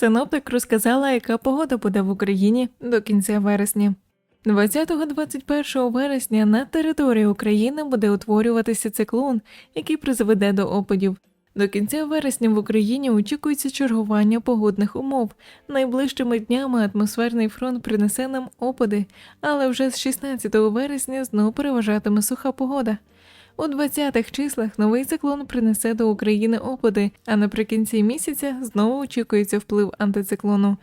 Синоптик розказала, яка погода буде в Україні до кінця вересня. 20-21 вересня на території України буде утворюватися циклон, який призведе до опадів. До кінця вересня в Україні очікується чергування погодних умов. Найближчими днями атмосферний фронт принесе нам опади, але вже з 16 вересня знову переважатиме суха погода. У 20-х числах новий циклон принесе до України опади, а наприкінці місяця знову очікується вплив антициклону.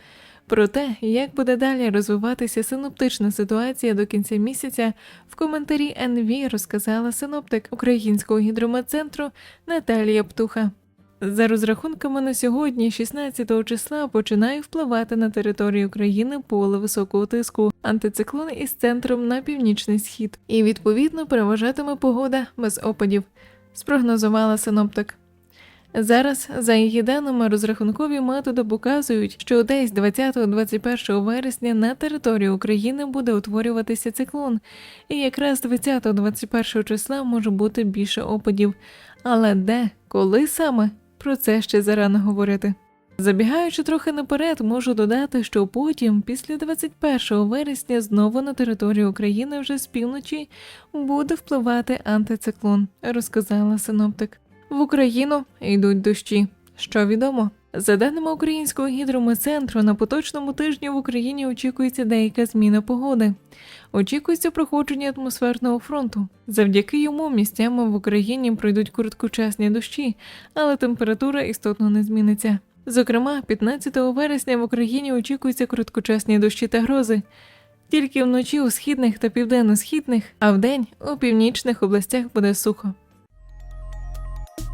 Про те, як буде далі розвиватися синоптична ситуація до кінця місяця, в коментарі НВ розказала синоптик Українського гідрометцентру Наталія Птуха. За розрахунками на сьогодні, 16 числа, починає впливати на територію України поле високого тиску, антициклон із центром на північний схід, і відповідно переважатиме погода без опадів, спрогнозувала синоптик. Зараз, за її даними, розрахункові методи показують, що десь 20-21 вересня на території України буде утворюватися циклон, і якраз 20-21 числа може бути більше опадів. Але де, коли саме, про це ще зарано говорити. Забігаючи трохи наперед, можу додати, що потім, після 21 вересня, знову на територію України вже з півночі буде впливати антициклон, розказала синоптик. В Україну йдуть дощі. Що відомо? За даними Українського гідрометцентру, на поточному тижні в Україні очікується деяка зміна погоди. Очікується проходження атмосферного фронту. Завдяки йому місцями в Україні пройдуть короткочасні дощі, але температура істотно не зміниться. Зокрема, 15 вересня в Україні очікуються короткочасні дощі та грози. Тільки вночі у східних та південно-східних, а вдень у північних областях буде сухо.